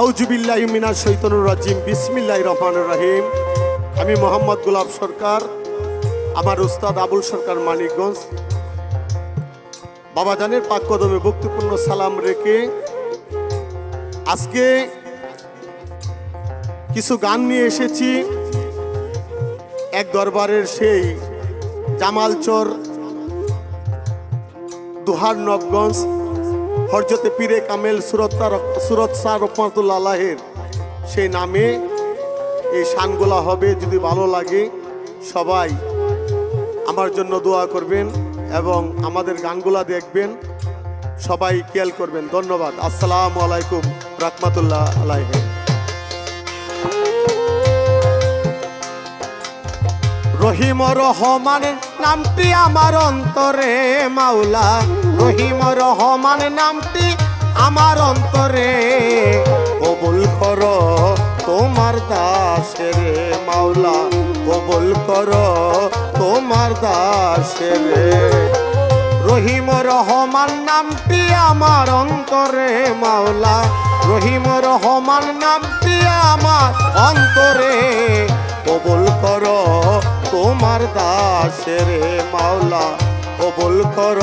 আউজুবিল্লাহ মিনা শৈতনুর রাজিম বিসমিল্লাহ রহমান রাহিম। আমি মোহাম্মদ গোলাপ সরকার, আমার উস্তাদ আবুল সরকার মানিকগঞ্জ। বাবাজানের পাক কদমে ভক্তিপূর্ণ সালাম রেখে আজকে কিছু গান নিয়ে এসেছি। এক দরবারের সেই জামালচর দুহার নবগঞ্জ। হরজতে পীরে কামেল সুরত সুরত রহমতুল্লাহ আলাহের সেই নামে এই শানগুলা হবে, যদি ভালো লাগে সবাই আমার জন্য দোয়া করবেন এবং আমাদের গানগুলা দেখবেন, সবাই খেয়াল করবেন। ধন্যবাদ। আসসালামু আলাইকুম রহমতুল্লাহ আলাইহ। রহিম রহমান নামটি আমার অন্তরে, মাওলা। রহিম রহমান নামটি আমার অন্তরে। কবুল কর তোমার দাসের মাওলা। কবুল কর তোমার দাসের রহিম রহমান নামটি আমার অন্তরে, মাওলা। রহিম রহমান নামটি আমার অন্তরে। কবুল কর তোমার দাসের মাওলা। কবুল কর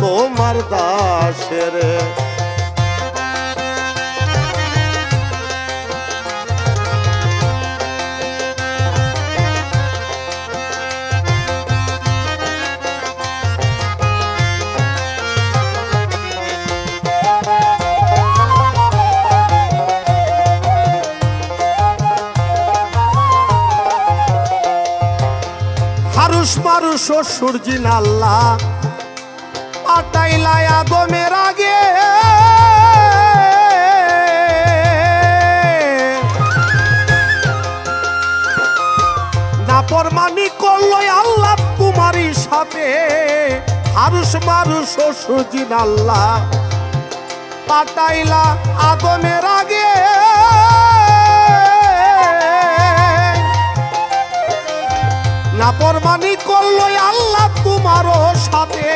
তোমার দাসের মারুস ও সূর্যিন আল্লাহ। পাটাইলা আদমের আগে। নাপরমানি করল আল্লাহ তোমারই সাথে। মারুস ও সূর্যিন আল্লাহ। পাটাইলা আদমের আগে। নাপরমানি করল আল্লাহ তোমারও সাথে।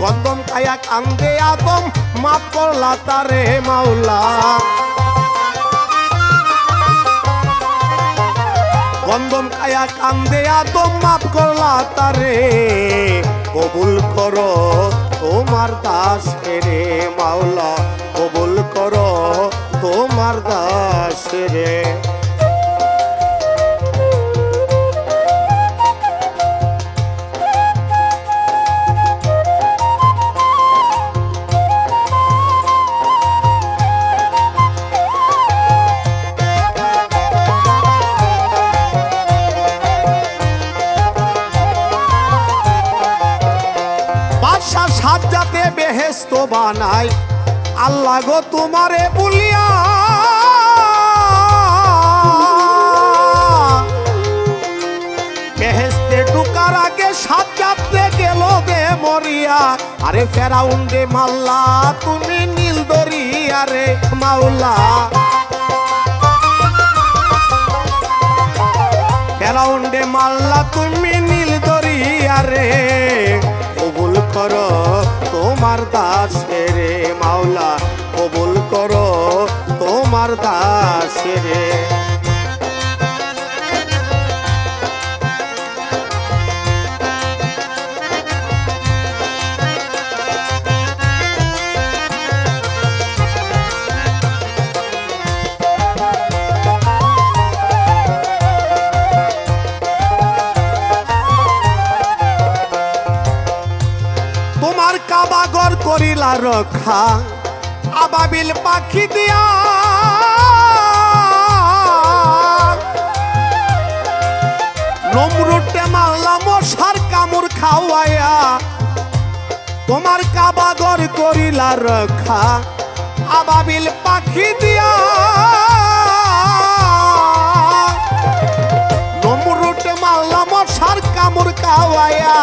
গন্দম খায়া কান্দে আদম মাফ করলা তারে মাওলা। গন্দম খায়া কান্দে আদম মাফ করলা তারে। কবুল করো তোমার দাস রে মাওলা। কবুল করো তোমার দাস রে। বেহেস্ত বানাই। আল্লাহ গো তোমারে বলিয়া। বেহেস্তে ঢুকার আগে সাজ্জাতে গেল দে মরিয়া। আরে ফেরাউন রে মাল্লা, তুমি নীল দরিয়া রে মাওলা। ফেরাউন্ডে মাল্লা, তুমি নীল দরিয়া রে। কবুল করো। তোমার দাস রে মাওলা কবুল করো তোমার দাস রে। তোমার কাবাগর করিলা রক্ষা। আবাবিল পাখি দিয়া। নমরুটে মারলা মশার কামড় খাওয়াইয়া। তোমার কাবাগর করিলা রক্ষা। আবাবিল পাখি দিয়া। নমরুটে মারলা মশার কামড় খাওয়াইয়া।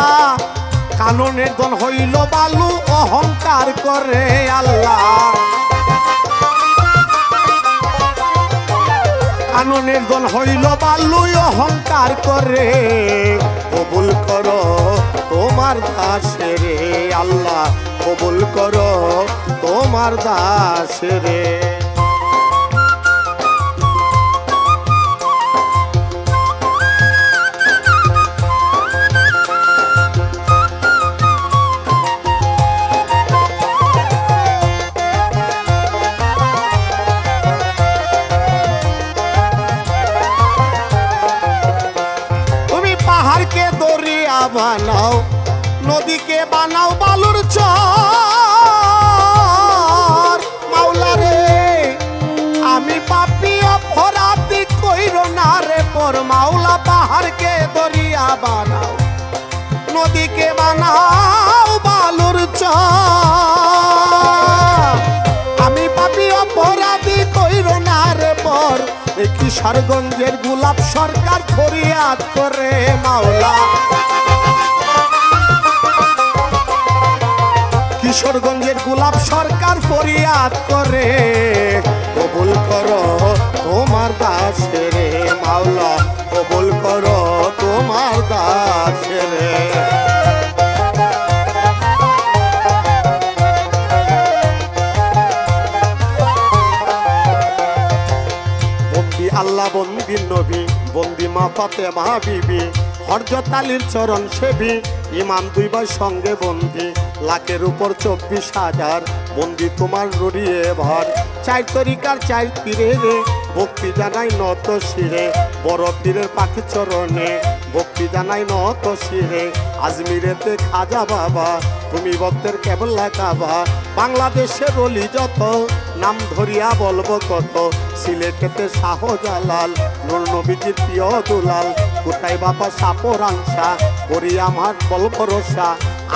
কাননের দন হইল বালু, অহংকার করে আল্লাহ। কাননের দন হইল বালু, অহংকার করে। কবুল করো তোমার দাসে রে আল্লাহ, কবুল করো তোমার দাস রে। বানাও, নদীকে বানাও বালুর চর। মাওলা রে, আমি পাপি অপরাধী কইর না রে, পর মাওলা পাহাড়কে দরিয়া বানাও। নদীকে বানাও কিশোরগঞ্জের গোলাপ সরকার ফরিয়াদ করে মাওলা। কিশোরগঞ্জের গুলাব সরকার ফরিয়াদ করে। কবুল করো তোমার দাসের মাওলা, কবুল করো তোমার দাসের আল্লাহ বন্দি নবী, বন্দি মা ফাতে মা বিবি আলীর চরণ সেবী, ইমাম দুই ভাই সঙ্গে বন্দি, লাখের উপর চব্বিশ হাজার বন্দি তোমার রড়িয়ে ভর। চার তরিকার চার তীরে রে, ভক্তি জানাই নত শিরে, বড় পীরের পাখি চরণে, ভক্তি জানাই নত শিরে। আজমিরেতে খাজা বাবা, তুমি ভক্তের কেবলা কাবা, বাংলাদেশের রলি যত নাম ধরিয়া বলব কত? সিলেটেতে শাহজালাল নুর নবীজির প্রিয় দুলাল। কোথায় বাবা সাপর আংসা করি আমার বল ভরসা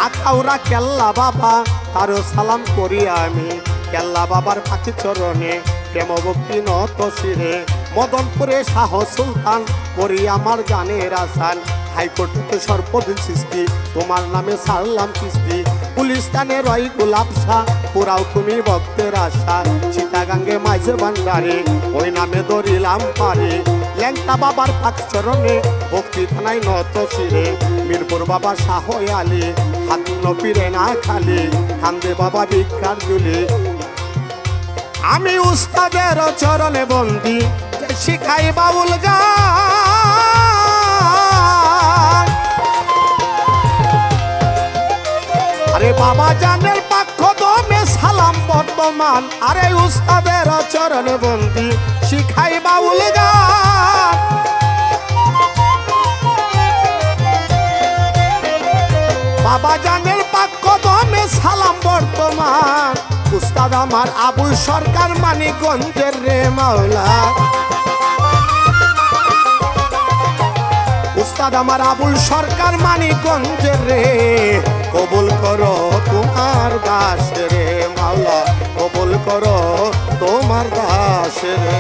আখাউরা কেল্লা বাবা, তারও সালাম করি আমি। কেল্লা বাবার পাখি চরণে, প্রেম ভক্তি নত শিরে। মদনপুরে শাহ সুলতান, করি আমার গানের আসান। হাইকোর্টে সর্বদিন সৃষ্টি। তোমার নামে সারলাম কিস্তি। পুলিশ রয় পুরাও তুমি ভক্তের আশা। মাঝে ওই নামে ধরিলাম পারে। ল্যাংটা বাবার পাক চরণে, ভক্তি থানায় নত মিরপুর বাবা শাহ আলী, হাত নপিরে না খালি, কান্দে বাবা ভিক্ষার জুলি। আমি উস্তাদের চরণে বন্দি শিখাই বাউল গান। আরে বাবা জানের পাক্ষ দমে সালাম বর্তমান। আরে উস্তাদের চরণে বন্দি শিখাই বাউল বাবা জানের পাক্য দমে সালাম বর্তমান। উস্তাদ আমার আবুল সরকার মানিকগঞ্জের রে মাওলা। উস্তাদ আমার আবুল সরকার মানিকগঞ্জের রে। কবুল করো তোমার দাস রে মাওলা, কবুল করো তোমার দাস রে।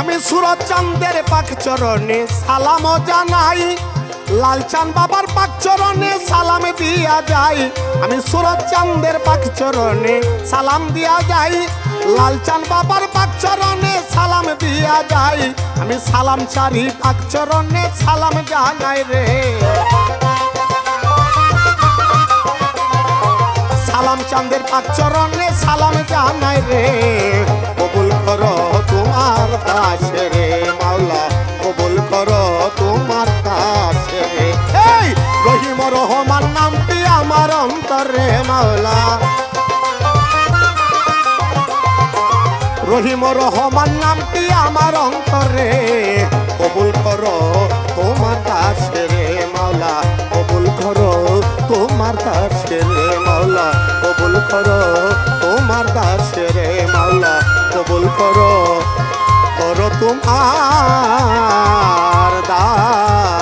আমি সুরত চান্দের পাক চরণে সালাম জানাই লালচান বাবার পাক চরণে সালাম দিয়া যাই। আমি সুরত চান্দের পাক চরণে সালাম দিয়া যাই লালচান বাবার পাক চরণে সালাম দিয়া যাই আমি সালাম চারি পাকচরণে সালাম জানাই রে। সালাম চান্দের পাকচরণে সালাম জানাই রে। কবুল কর তোমার দাসে রে মাওলা, কবুল কর তোমার দাসে রে। এই রহিম রহমান নামটি আমার অন্তরে মাওলা। রহিম রহমান নামটি আমার অন্তরে। কবুল করো তোমার দাসে রে মাওলা, কবুল করো তোমার দাসে রে মাওলা, কবুল করো তোমার দাসে রে মাওলা, কবুল করো তোমার দাস।